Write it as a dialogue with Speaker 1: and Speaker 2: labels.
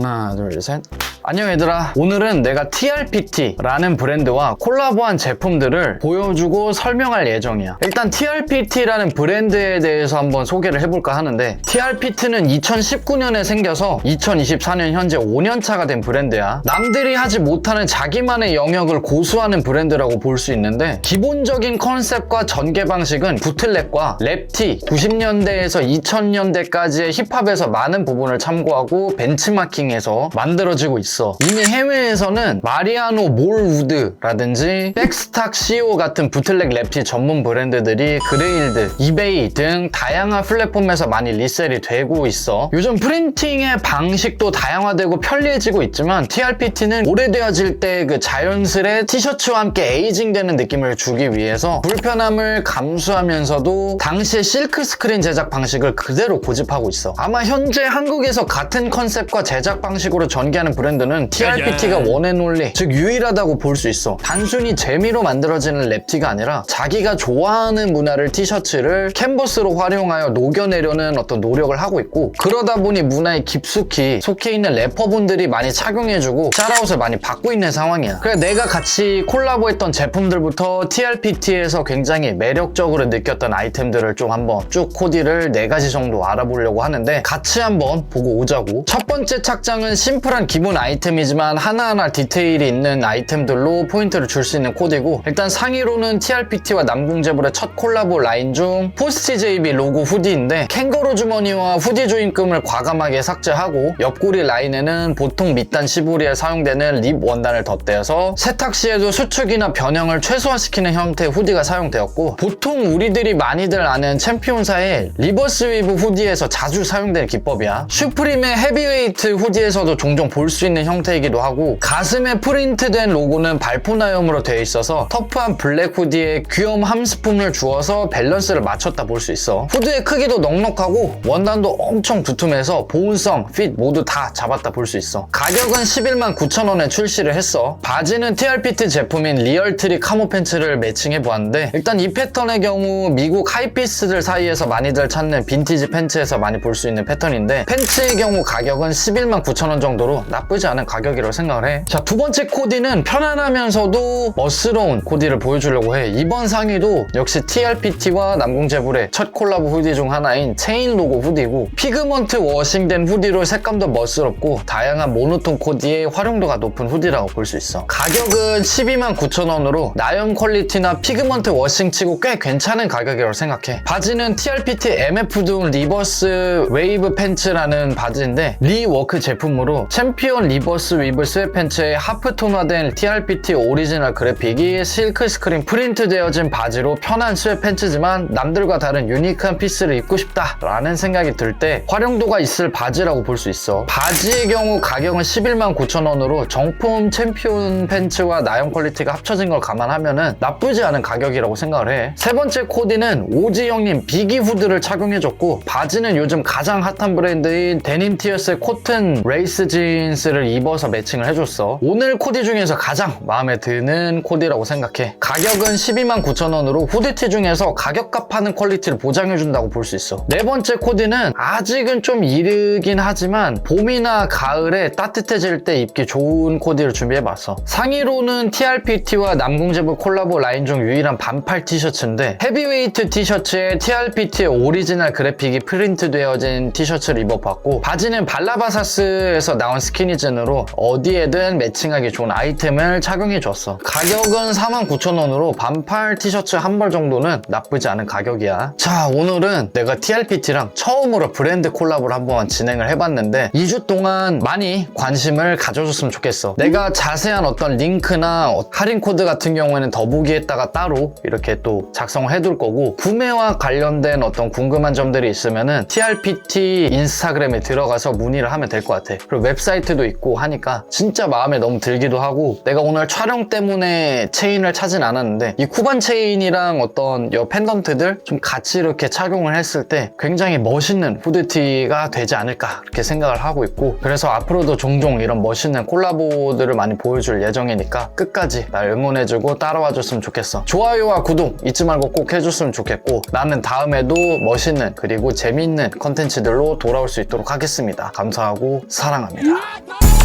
Speaker 1: 하나, 둘, 셋. 안녕 얘들아. 오늘은 내가 TRPT라는 브랜드와 콜라보한 제품들을 보여주고 설명할 예정이야. 일단 TRPT라는 브랜드에 대해서 한번 소개를 해볼까 하는데 TRPT는 2019년에 생겨서 2024년 현재 5년차가 된 브랜드야. 남들이 하지 못하는 자기만의 영역을 고수하는 브랜드라고 볼 수 있는데 기본적인 컨셉과 전개 방식은 부틀렉과 랩티 90년대에서 2000년대까지의 힙합에서 많은 부분을 참고하고 벤치마킹해서 만들어지고 있어. 이미 해외에서는 마리아노 몰우드라든지 백스탁 CO 같은 부틀렉 랩티 전문 브랜드들이 그레일드, 이베이 등 다양한 플랫폼에서 많이 리셀이 되고 있어. 요즘 프린팅의 방식도 다양화되고 편리해지고 있지만 TRPT는 오래되어질 때 그 자연스레 티셔츠와 함께 에이징되는 느낌을 주기 위해서 불편함을 감수하면서도 당시의 실크 스크린 제작 방식을 그대로 고집하고 있어. 아마 현재 한국에서 같은 컨셉과 제작 방식으로 전개하는 브랜드는 TRPT가 원앤올리, 즉 유일하다고 볼 수 있어. 단순히 재미로 만들어지는 랩티가 아니라 자기가 좋아하는 문화를 티셔츠를 캔버스로 활용하여 녹여내려는 어떤 노력을 하고 있고 그러다 보니 문화에 깊숙이 속해 있는 래퍼분들이 많이 착용해주고 샤라웃을 많이 받고 있는 상황이야. 그래 내가 같이 콜라보했던 제품들부터 TRPT에서 굉장히 매력적으로 느꼈던 아이템들을 좀 한번 쭉 코디를 네 가지 정도 알아보려고 하는데 같이 한번 보고 오자고. 첫 번째 착장은 심플한 기본 아이템 이지만 하나하나 디테일이 있는 아이템들로 포인트를 줄 수 있는 코디고 일단 상의로는 TRPT와 남궁제불의 첫 콜라보 라인 중 포스티 JB 로고 후디인데 캥거루 주머니와 후디 조임금을 과감하게 삭제하고 옆구리 라인에는 보통 밑단 시보리에 사용되는 립 원단을 덧대어서 세탁 시에도 수축이나 변형을 최소화시키는 형태의 후디가 사용되었고 보통 우리들이 많이들 아는 챔피온사의 리버스 웨이브 후디에서 자주 사용되는 기법이야. 슈프림의 헤비웨이트 후디에서도 종종 볼 수 있는 형태이기도 하고 가슴에 프린트된 로고는 발포나염으로 되어 있어서 터프한 블랙 후디에 한 스푼을 주어서 밸런스를 맞췄다 볼 수 있어. 후드의 크기도 넉넉하고 원단도 엄청 두툼해서 보온성, 핏 모두 다 잡았다 볼 수 있어. 가격은 11만 9천 원에 출시를 했어. 바지는 TRPT 제품인 리얼트리 카모 팬츠를 매칭해 보았는데 일단 이 패턴의 경우 미국 하이피스들 사이에서 많이들 찾는 빈티지 팬츠에서 많이 볼 수 있는 패턴인데 팬츠의 경우 가격은 11만 9천 원 정도로 나쁘지 않은 가격이라고 생각을 해. 자, 두 번째 코디는 편안하면서도 멋스러운 코디를 보여주려고 해. 이번 상의도 역시 TRPT와 남궁제불의 첫 콜라보 후디 중 하나인 체인 로고 후디고 피그먼트 워싱된 후디로 색감도 멋스럽고 다양한 모노톤 코디에 활용도가 높은 후디라고 볼 수 있어. 가격은 12만 9천 원으로 나염 퀄리티나 피그먼트 워싱 치고 꽤 괜찮은 가격이라고 생각해. 바지는 TRPT MF 등 리버스 웨이브 팬츠라는 바지인데 리워크 제품으로 챔피언 리 버스 위브 스웨 팬츠에 하프 톤화된 TRPT 오리지널 그래픽이 실크 스크린 프린트 되어진 바지로 편한 스웨 팬츠지만 남들과 다른 유니크한 피스를 입고 싶다 라는 생각이 들 때 활용도가 있을 바지라고 볼 수 있어. 바지의 경우 가격은 11만 9천 원으로 정품 챔피언 팬츠와 나염 퀄리티가 합쳐진 걸 감안하면 은 나쁘지 않은 가격이라고 생각을 해. 세 번째 코디는 오지 형님 비기 후드를 착용해줬고 바지는 요즘 가장 핫한 브랜드인 데님 티어스의 코튼 레이스 진스를 입어서 매칭을 해줬어. 오늘 코디 중에서 가장 마음에 드는 코디라고 생각해. 가격은 12만 9천 원으로 후드티 중에서 가격값 하는 퀄리티를 보장해준다고 볼 수 있어. 네 번째 코디는 아직은 좀 이르긴 하지만 봄이나 가을에 따뜻해질 때 입기 좋은 코디를 준비해봤어. 상의로는 TRPT와 남궁제부 콜라보 라인 중 유일한 반팔 티셔츠인데 헤비웨이트 티셔츠에 TRPT의 오리지널 그래픽이 프린트되어진 티셔츠를 입어봤고 바지는 발라바사스에서 나온 스키니 진으로 어디에든 매칭하기 좋은 아이템을 착용해줬어. 가격은 49,000원으로 반팔 티셔츠 한 벌 정도는 나쁘지 않은 가격이야. 자 오늘은 내가 TRPT랑 처음으로 브랜드 콜라보를 한번 진행을 해봤는데 2주 동안 많이 관심을 가져줬으면 좋겠어. 내가 자세한 어떤 링크나 할인 코드 같은 경우에는 더보기에다가 따로 이렇게 또 작성을 해둘 거고 구매와 관련된 어떤 궁금한 점들이 있으면은 TRPT 인스타그램에 들어가서 문의를 하면 될 것 같아. 그리고 웹사이트도 있고 있고 하니까 진짜 마음에 너무 들기도 하고 내가 오늘 촬영 때문에 체인을 차진 않았는데 이 쿠반 체인이랑 어떤 여 펜던트들 좀 같이 이렇게 착용을 했을 때 굉장히 멋있는 후드티가 되지 않을까 이렇게 생각을 하고 있고 그래서 앞으로도 종종 이런 멋있는 콜라보들을 많이 보여줄 예정이니까 끝까지 날 응원해주고 따라와 줬으면 좋겠어. 좋아요와 구독 잊지 말고 꼭 해줬으면 좋겠고 나는 다음에도 멋있는 그리고 재미있는 컨텐츠들로 돌아올 수 있도록 하겠습니다. 감사하고 사랑합니다